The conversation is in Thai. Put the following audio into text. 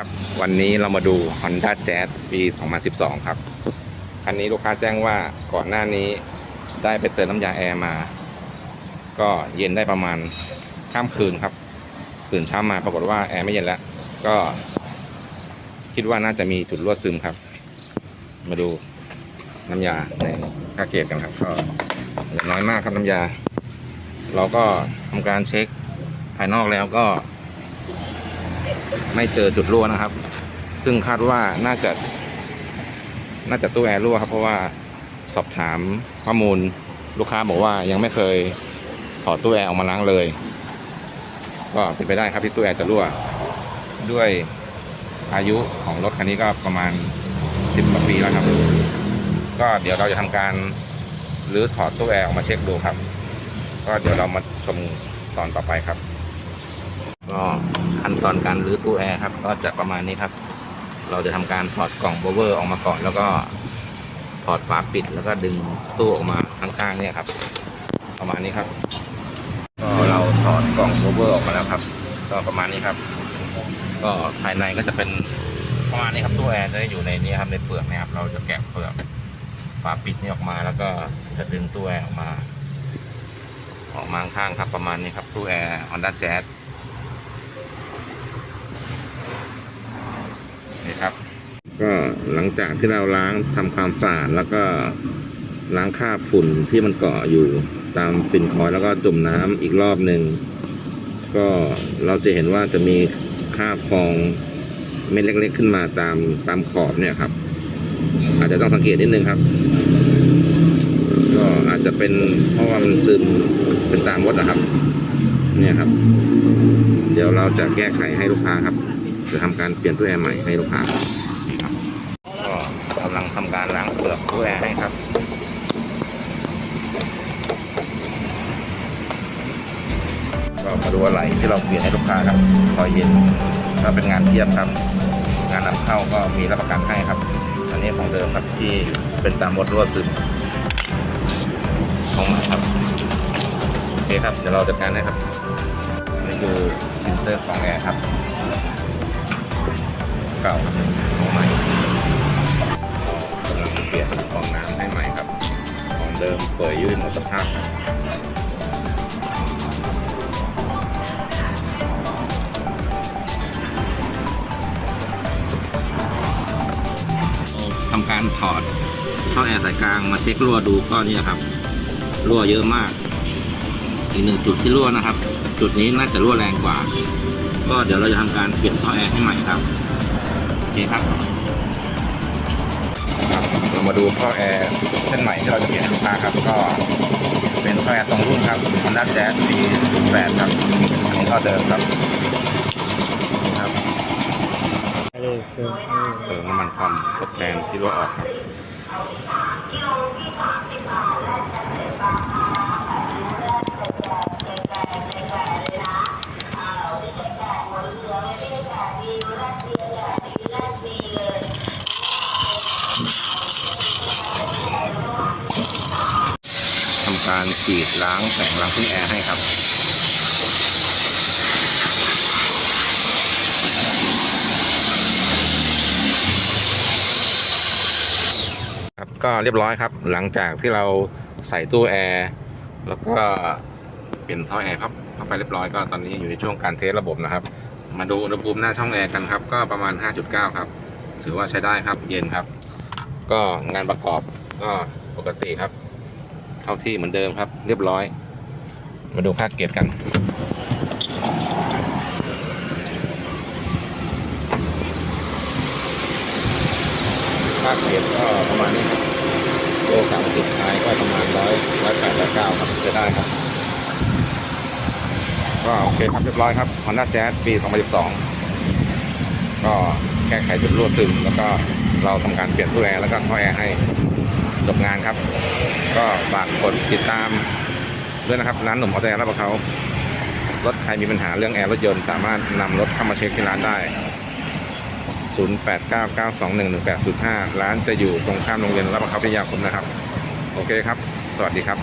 ครับวันนี้เรามาดู Honda Jazz ปี 2012 ครับคันนี้ลูกค้าแจ้งว่าก่อนหน้านี้ได้ไปเติมน้ำยาแอร์มา ก็เย็นได้ประมาณข้ามคืนครับ ตื่นเช้ามาปรากฏว่าแอร์ไม่เย็นแล้ว ก็ คิดว่าน่าจะมีจุดรั่วซึมครับ มาดูน้ำยาในค่าเกตกันครับ ก็น้อยมากครับน้ำยา เราก็ทำการเช็คภายนอกแล้วก็ ไม่เจอจุดรั่วนะครับ ซึ่งคาดว่าน่าจะ น่าจะตู้แอร์รั่วครับ เพราะว่าสอบถามข้อมูลลูกค้าบอกว่ายังไม่เคยถอดตู้แอร์ออกมาล้างเลย ก็เป็นไปได้ครับที่ตู้แอร์จะรั่ว ด้วยอายุของรถคันนี้ก็ประมาณสิบกว่าปีแล้วครับ ก็เดี๋ยวเราจะทำการรื้อถอดตู้แอร์ออกมาเช็คดูครับ ก็เดี๋ยวเรามาชมตอนต่อไปครับก็ ขั้นตอนการรื้อตู้แอร์ครับ ก็จะประมาณนี้ครับ เราจะทำการถอดกล่องโบเวอร์ออกมาก่อน แล้วก็ถอดฝาปิดแล้วก็ดึงตู้ออกมาข้างๆเนี่ยครับ ประมาณนี้ครับ ก็เราถอดกล่องโบเวอร์ออกมาแล้วครับ ก็ประมาณนี้ครับ ก็ภายในก็จะเป็นประมาณนี้ครับตู้แอร์จะได้อยู่ในนี้ครับในเปลือกนะครับ เราจะแกะเปลือกฝาปิดนี่ออกมาแล้วก็จะดึงตู้แอร์ออกมา ออกมาข้างๆครับประมาณนี้ครับตู้แอร์ Honda Jazz นี่ครับ ก็หลังจากที่เราล้างทำความสะอาดแล้วก็ล้างคราบฝุ่นที่มันเกาะอยู่ตามฟินคอยแล้วก็จุ่มน้ำอีกรอบหนึ่งก็เราจะเห็นว่าจะมีคราบฟองเม็ดเล็กๆขึ้นมาตามตามขอบเนี่ยครับ อาจจะต้องสังเกตนิดนึงครับ ก็อาจจะเป็นเพราะว่ามันซึมเป็นตามมดนะครับ เนี่ยครับ เดี๋ยวเราจะแก้ไขให้ลูกค้าครับ จะทำการเปลี่ยนตู้แอร์ใหม่ให้ลูกค้านี่ครับก็กำลังทำ การล้างเปลือกตู้แอร์ให้ครับก็มาดูอะไรที่เราเปลี่ยนให้ลูกค้าครับพอเย็นถ้าเป็นงานเทียบครับ งานนำเข้าก็มีรับประกันให้ครับ อันนี้ของเดิมครับที่เป็นตามมดรั่วซึมของใหม่ครับโอเคครับเดี๋ยวเราจัดการให้ครับนี่คือฟิลเตอร์ของแอร์ครับ เก่าของใหม่ เปลี่ยนฟองน้ำให้ใหม่ครับของเดิมเปิดยื่นหมดสภาพครับทำการถอดท่อแอร์สายกลางมาเช็ครั่วดูก็นี่ครับ รั่วเยอะมาก อีกหนึ่งจุดที่รั่วนะครับ จุดนี้น่าจะรั่วแรงกว่า ก็เดี๋ยวเราจะทำการเปลี่ยนท่อแอร์ให้ใหม่ครับโอเคครับครับ ดูท่อแอร์เส้นใหม่ที่เราจะเปลี่ยนให้ลูกค้าครับ ก็เป็นท่อแอร์ตรงรุ่นครับ Honda Jazz ปี08ครับอันนี้ก็เดิมครับนี่ครับเลยคือเติมน้ำมันคอมทดแทนที่รั่วออกครับ การฉีดล้างแสงล้างที่แอร์ให้ครับครับก็เรียบร้อยครับ หลังจากที่เราใส่ตู้แอร์แล้วก็เปลี่ยนท่อแอร์ครับเข้าไปเรียบร้อยก็ตอนนี้อยู่ในช่วงการเทสระบบนะครับ มาดูอุณหภูมิหน้าช่องแอร์กันครับ ก็ประมาณ 5.9 ครับถือว่าใช้ได้ครับเย็นครับ ก็งานประกอบก็ปกติครับ เข้าที่เหมือนเดิมครับ เรียบร้อย มาดูค่าเก็บกันค่าเก็บก็ประมาณนี้ครับโลสามสิบท้ายก็ประมาณร้อยร้อยแปดร้อยเก้าครับจะได้ครับ ก็โอเคครับเรียบร้อยครับ Honda Jazz ปี 2012 ก็แก้ไขจุดรั่วซึมแล้วก็เราทำการเปลี่ยนตู้แอร์แล้วก็ท่อแอร์ให้จบงานครับ ก็ฝากกดติดตามด้วยนะครับร้านหนุ่มออโต้แอร์รับเขารถใครมีปัญหาเรื่องแอร์รถยนต์สามารถนำรถเข้ามาเช็คที่ร้านได้ 0899211805 ร้านจะอยู่ตรงข้ามโรงเรียนรับประเขาพิยาคมนะครับ โอเคครับ สวัสดีครับ